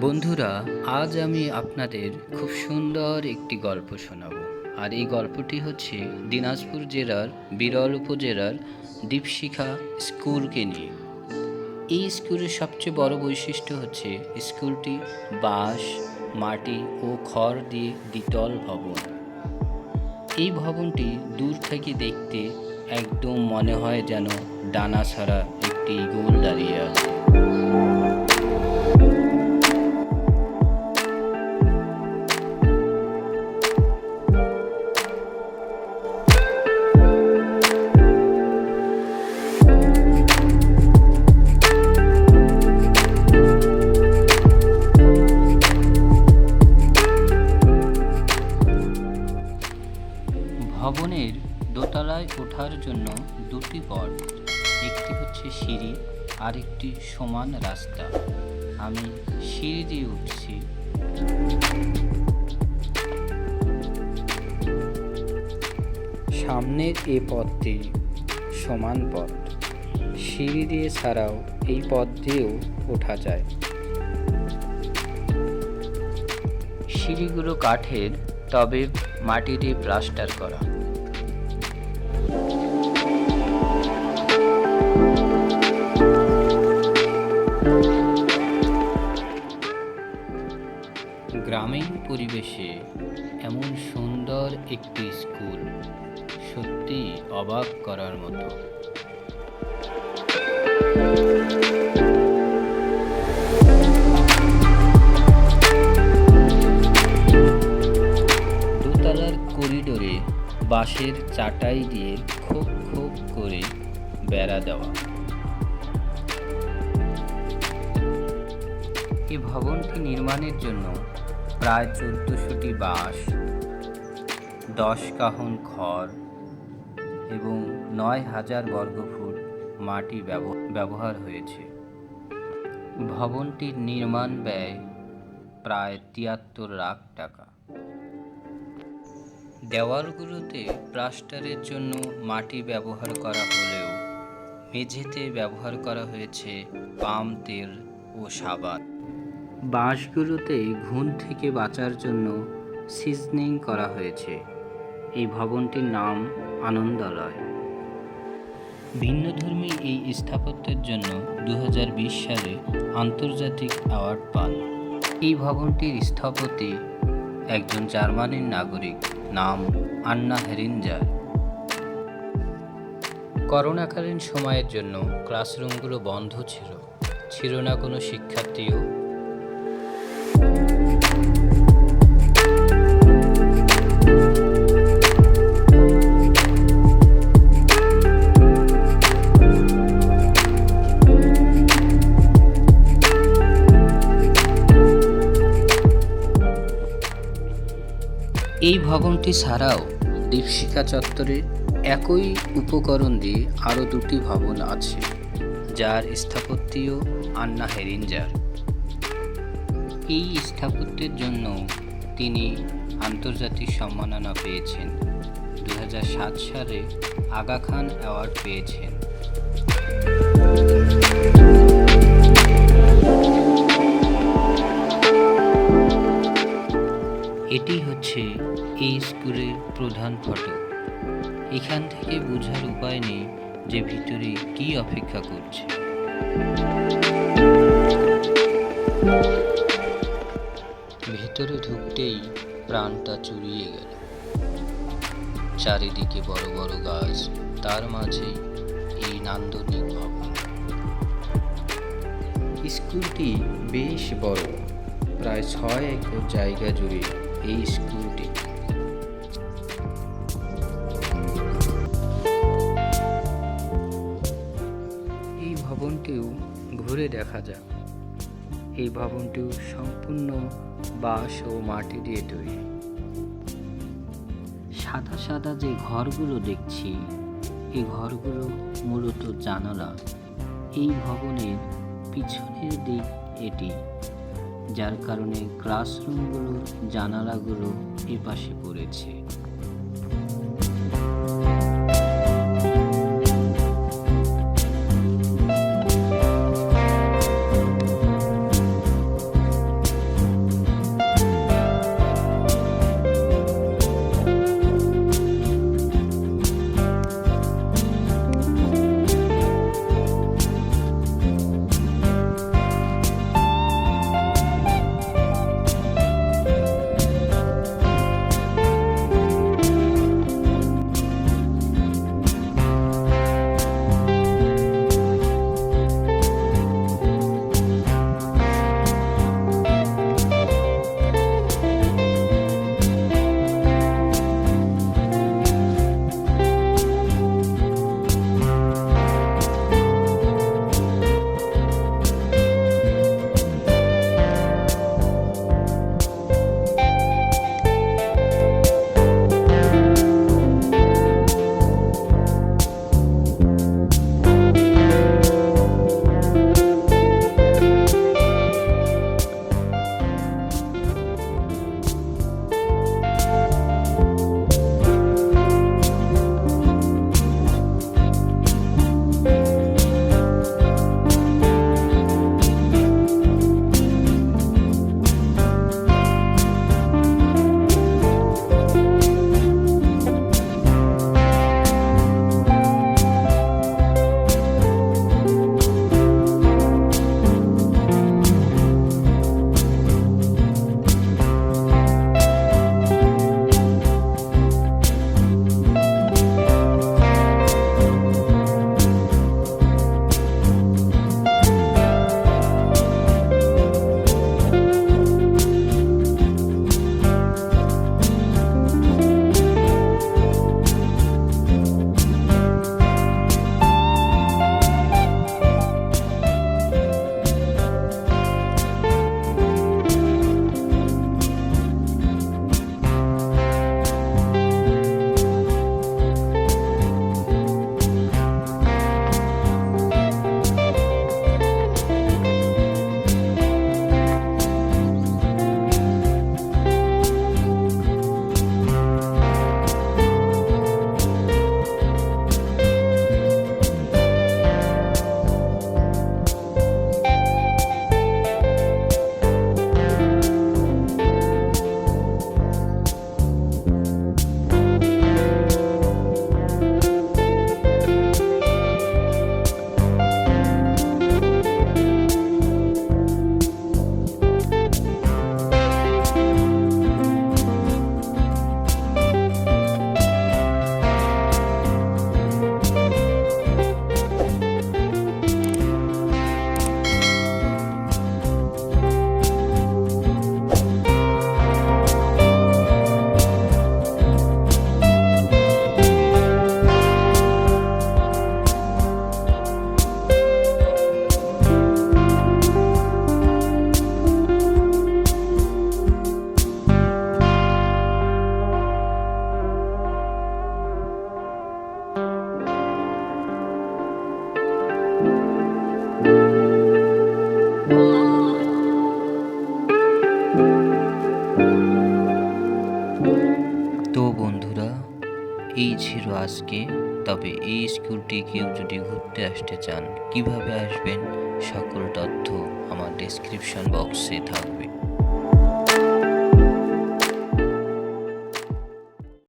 বন্ধুরা, আজ আমি আপনাদের খুব সুন্দর একটি গল্প শোনাব। আর এই গল্পটি হচ্ছে দিনাজপুর জেলার বিরল উপজেলার দীপশিখা স্কুলকে নিয়ে। এই স্কুলের সবচেয়ে বড় বৈশিষ্ট্য হচ্ছে স্কুলটি বাঁশ, মাটি ও খড় দিয়ে দ্বিতল ভবন। এই ভবনটি দূর থেকে দেখতে একদম মনে হয় যেন ডানা ছাড়া একটি গোল দাঁড়িয়ে আছে। ভবনের দোতলায় ওঠার জন্য দুটি পথ, একটি হচ্ছে সিঁড়ি আর একটি সমান রাস্তা। আমি সিঁড়ি দিয়ে উঠছি। সামনের এ পথটি সমান পথ। সিঁড়ি দিয়ে ছাড়াও এই পথ দিয়েও ওঠা যায়। সিঁড়িগুলো কাঠের, তবে মাটি দিয়ে প্লাস্টার করা। গ্রামীণ পরিবেশে এমন সুন্দর একটি স্কুল সত্যি অবাক করার মতো। বাঁশের চাটাই দিয়ে খোপ খোপ করে বেড়া দেওয়া। এই ভবনটি নির্মাণের জন্য প্রায় চোদ্দোশোটি বাঁশ, দশ কাহন খড় এবং নয় হাজার বর্গফুট মাটি ব্যব- ব্যবহার হয়েছে। ভবনটির নির্মাণ ব্যয় প্রায় তিয়াত্তর লাখ টাকা। দেওয়ালগুলোতে প্লাস্টারের জন্য মাটি ব্যবহার করা হলেও মেঝেতে ব্যবহার করা হয়েছে পাম তেল ও সাবান। বাঁশগুলোতে ঘুণ থেকে বাঁচার জন্য সিজনিং করা হয়েছে। এই ভবনটির নাম আনন্দালয়। ভিন্নধর্মী এই স্থাপত্যের জন্য দু হাজার বিশ সালে আন্তর্জাতিক অ্যাওয়ার্ড পান। এই ভবনটির স্থপতি একজন জার্মানির নাগরিক। নাম আন্না হেরিঞ্জার করোনাকালীন সময়ের জন্য ক্লাসরুমগুলো বন্ধ ছিল। ছিল না কোনো শিক্ষার্থীও। এই ভবনটি ছাড়াও দীপশিখা চত্বরে একই উপকরণ দিয়ে আরও দুটি ভবন আছে, যার স্থাপত্যীয় আন্না হেরিঞ্জার। এই স্থাপত্যের জন্য তিনি আন্তর্জাতিক সম্মাননা পেয়েছেন। দু হাজার সাত সালে আগা খান অ্যাওয়ার্ড পেয়েছেন। এটি হচ্ছে এই স্কুলের প্রধান ফটক এখান থেকে বোঝার উপায় নেই যে ভিতরে কি অপেক্ষা করছে। ভেতরে ঢুকতেই প্রাণটা চুরিয়ে গেল। চারিদিকে বড় বড় গাছ, তার মাঝে এই নান্দনিক ভবন। স্কুলটি বেশ বড়, প্রায় ছয় একর জায়গা জুড়ে এই স্কুলটি। ভবনটিও ঘুরে দেখা যাক। এই ভবনটিও সম্পূর্ণ বাঁশ ও মাটি দিয়ে তৈরি। সাদা সাদা যে ঘরগুলো দেখছি, এই ঘরগুলো মূলত জানালা। এই ভবনের পিছনের দিক এটি, যার কারণে ক্লাসরুমগুলোর জানালাগুলো এপাশে পড়েছে। তো বন্ধুরা, এই ছিল আজকে। তবে এই স্কুলটি কেউ যদি ঘুরতে আসতে চান, কীভাবে আসবেন? সকল তথ্য আমার ডেসক্রিপশন বক্সে থাকবে।